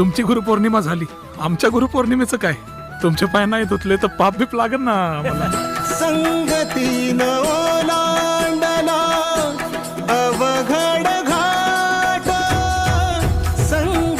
तुमची गुरुपौर्णिमा झाली. आमच्या गुरुपौर्णिमेचं काय? तुमच्या पाय नाही धुतले तर पाप बीप लागेल ना मला. संगतीनं